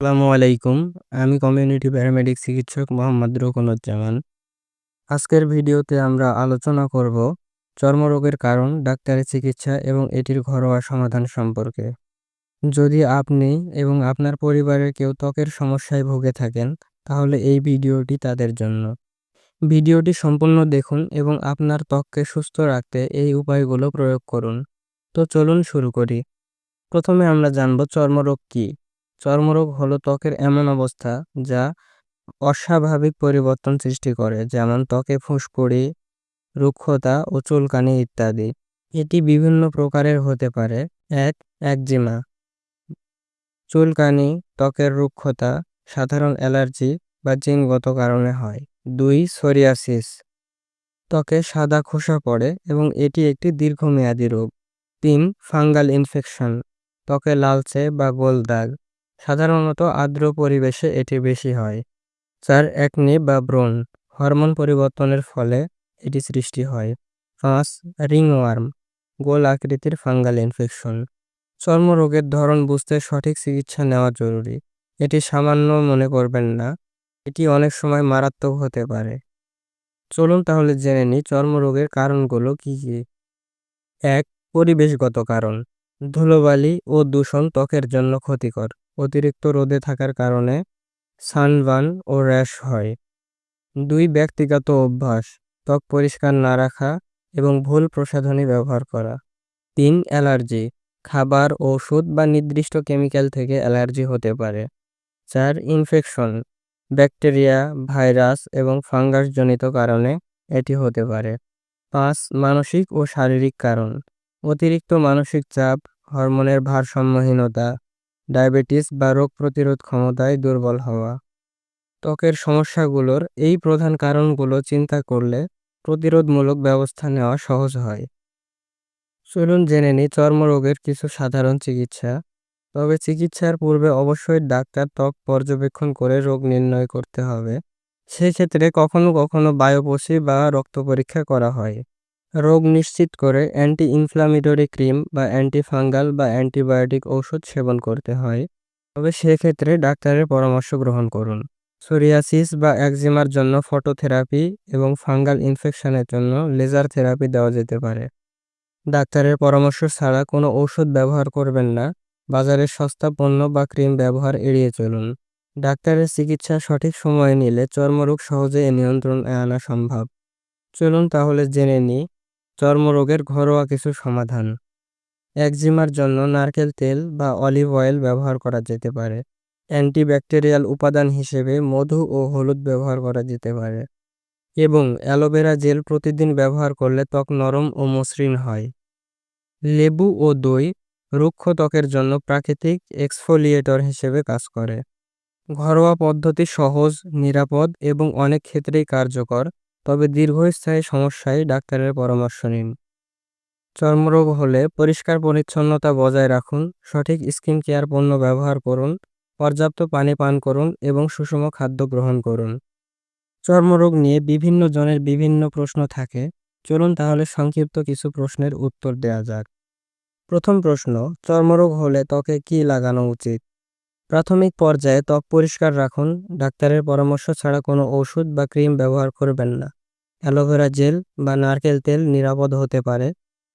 আসসালামু আলাইকুম। আমি কমিউনিটি প্যারামেডিক চিকিৎসক মোহাম্মদ রুকনুজ্জামান। আজকের ভিডিওতে আমরা আলোচনা করব চর্মরোগের কারণ ডাক্তারি চিকিৎসা এবং এটির ঘরোয়া সমাধান সম্পর্কে। যদি আপনি এবং আপনার পরিবারের কেউ ত্বকের সমস্যায় ভুগে থাকেন, তাহলে এই ভিডিওটি তাদের জন্য। ভিডিওটি সম্পূর্ণ দেখুন এবং আপনার ত্বককে সুস্থ রাখতে এই উপায়গুলো প্রয়োগ করুন। তো চলুন শুরু করি। প্রথমে আমরা জানব চর্মরোগ কী। চর্মরোগ হলো ত্বকের এমন অবস্থা যা অস্বাভাবিক পরিবর্তন সৃষ্টি করে, যেমন ত্বকে ফুসকুড়ি রুক্ষতা ও চুলকানি ইত্যাদি। এটি বিভিন্ন প্রকারের হতে পারে। এক, একজিমা। চুলকানি, ত্বকের রুক্ষতা, সাধারণ অ্যালার্জি বা জিনগত কারণে হয়। দুই, সোরিয়াসিস। ত্বকে সাদা খোসা পড়ে এবং এটি একটি দীর্ঘমেয়াদী রোগ। তিন, ফাঙ্গাল ইনফেকশন। ত্বকে লালচে বা গোল দাগ। সাধারণত আর্দ্র পরিবেশে এটি বেশি হয়। চার একনি বা ব্রণ হরমোন পরিবর্তনের ফলে এটি সৃষ্টি হয়। পাঁচ রিংওয়ার্ম, গোল আকৃতির ফাঙ্গাল ইনফেকশন। চর্মরোগের ধরন বুঝতে সঠিক চিকিৎসা নেওয়া জরুরি। এটি সামান্য মনে করবেন না, এটি অনেক সময় মারাত্মক হতে পারে। চলুন তাহলে জেনে নিই চর্মরোগের কারণগুলো কী কী। এক, পরিবেশগত কারণ। ধুলোবালি ও দূষণ ত্বকের জন্য ক্ষতিকর। অতিরিক্ত রোদে থাকার কারণে সানবার্ন ও র্যাশ হয়। দুই ব্যক্তিগত অভ্যাস, ত্বক পরিষ্কার না রাখা এবং ভুল প্রসাধনী ব্যবহার করা। তিন, অ্যালার্জি, খাবার, ওষুধ বা নির্দিষ্ট কেমিক্যাল থেকে অ্যালার্জি হতে পারে। চার, ইনফেকশন, ব্যাকটেরিয়া, ভাইরাস এবং ফাঙ্গাসজনিত কারণে এটি হতে পারে। পাঁচ, মানসিক ও শারীরিক কারণ, অতিরিক্ত মানসিক চাপ, হরমোনের ভারসাম্যহীনতা ডায়াবেটিস বা রোগ প্রতিরোধ ক্ষমতায় দুর্বল হওয়া। ত্বকের সমস্যাগুলোর এই প্রধান কারণগুলো চিন্তা করলে প্রতিরোধমূলক ব্যবস্থা নেওয়া সহজ হয়। চলুন জেনে নিই চর্মরোগের কিছু সাধারণ চিকিৎসা। তবে চিকিৎসার পূর্বে অবশ্যই ডাক্তার ত্বক পর্যবেক্ষণ করে রোগ নির্ণয় করতে হবে। সেক্ষেত্রে কখনো কখনো বায়োপসি বা রক্ত পরীক্ষা করা হয়। রোগ নিশ্চিত করে অ্যান্টি ইনফ্লামেটরি ক্রিম বা অ্যান্টিফাঙ্গাল বা অ্যান্টিবায়োটিক ঔষধ সেবন করতে হয়। তবে সেক্ষেত্রে ডাক্তারের পরামর্শ গ্রহণ করুন। সোরিয়াসিস বা একজিমার জন্য ফটোথেরাপি এবং ফাঙ্গাল ইনফেকশনের জন্য লেজার থেরাপি দেওয়া যেতে পারে। ডাক্তারের পরামর্শ ছাড়া কোনো ঔষধ ব্যবহার করবেন না। বাজারের সস্তা পণ্য বা ক্রিম ব্যবহার এড়িয়ে চলুন। ডাক্তারের চিকিৎসা সঠিক সময়ে নিলে চর্মরোগ সহজে নিয়ন্ত্রণে আনা সম্ভব। চলুন তাহলে জেনে নিই চর্মরোগের ঘরোয়া কিছু সমাধান। একজিমার জন্য নারকেল তেল বা অলিভ অয়েল ব্যবহার করা যেতে পারে। অ্যান্টিব্যাকটেরিয়াল উপাদান হিসেবে মধু ও হলুদ ব্যবহার করা যেতে পারে। এবং অ্যালোভেরা জেল প্রতিদিন ব্যবহার করলে ত্বক নরম ও মসৃণ হয়। লেবু ও দই রুক্ষ ত্বকের জন্য প্রাকৃতিক এক্সফোলিয়েটর হিসেবে কাজ করে। ঘরোয়া পদ্ধতি সহজ, নিরাপদ এবং অনেক ক্ষেত্রেই কার্যকর। তবে দীর্ঘস্থায়ী সমস্যায় ডাক্তারের পরামর্শ নিন। চর্মরোগ হলে পরিষ্কার পরিচ্ছন্নতা বজায় রাখুন, সঠিক স্কিন কেয়ার পণ্য ব্যবহার করুন, পর্যাপ্ত পানি পান করুন এবং সুষম খাদ্য গ্রহণ করুন। চর্মরোগ নিয়ে বিভিন্ন জনের বিভিন্ন প্রশ্ন থাকে, চলুন তাহলে সংক্ষিপ্ত কিছু প্রশ্নের উত্তর দেওয়া যাক। প্রথম প্রশ্ন, চর্মরোগ হলে ত্বকে কি লাগানো উচিত? প্রাথমিক পর্যায়ে ত্বক পরিষ্কার রাখুন, ডাক্তারের পরামর্শ ছাড়া কোনো ওষুধ বা ক্রিম ব্যবহার করবেন না। অ্যালোভেরা জেল বা নারকেল তেল নিরাপদ হতে পারে,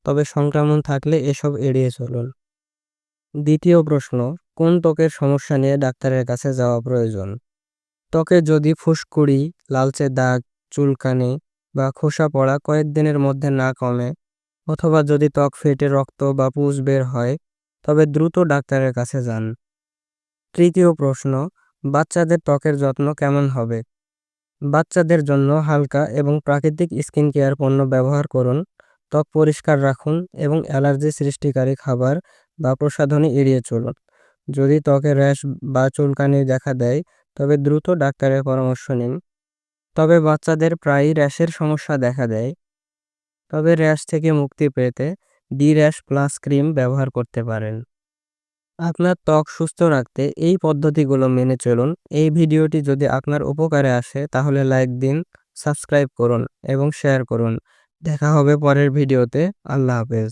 তবে সংক্রমণ থাকলে এসব এড়িয়ে চলুন। দ্বিতীয় প্রশ্ন, কোন ত্বকের সমস্যা নিয়ে ডাক্তারের কাছে যাওয়া প্রয়োজন? ত্বকে যদি ফুসকুড়ি, লালচে দাগ, চুলকানি বা খোসা পড়া কয়েকদিনের মধ্যে না কমে, অথবা যদি ত্বক ফেটে রক্ত বা পুষ বের হয়, তবে দ্রুত ডাক্তারের কাছে যান। তৃতীয় প্রশ্ন, বাচ্চাদের ত্বকের যত্ন কেমন হবে? বাচ্চাদের জন্য হালকা এবং প্রাকৃতিক স্কিন কেয়ার পণ্য ব্যবহার করুন, ত্বক পরিষ্কার রাখুন এবং অ্যালার্জি সৃষ্টিকারী খাবার বা প্রসাধনী এড়িয়ে চলুন। যদি ত্বকে র্যাশ বা চুলকানি দেখা দেয়, তবে দ্রুত ডাক্তারের পরামর্শ নিন। তবে বাচ্চাদের প্রায়ই র্যাশের সমস্যা দেখা দেয়। তবে র্যাশ থেকে মুক্তি পেতে ডি র্যাশ প্লাস ক্রিম ব্যবহার করতে পারেন। আপনার ত্বক সুস্থ রাখতে এই পদ্ধতিগুলো মেনে চলুন। এই ভিডিওটি যদি আপনার উপকারে আসে, তাহলে লাইক দিন সাবস্ক্রাইব করুন এবং শেয়ার করুন। দেখা হবে পরের ভিডিওতে। আল্লাহ হাফেজ।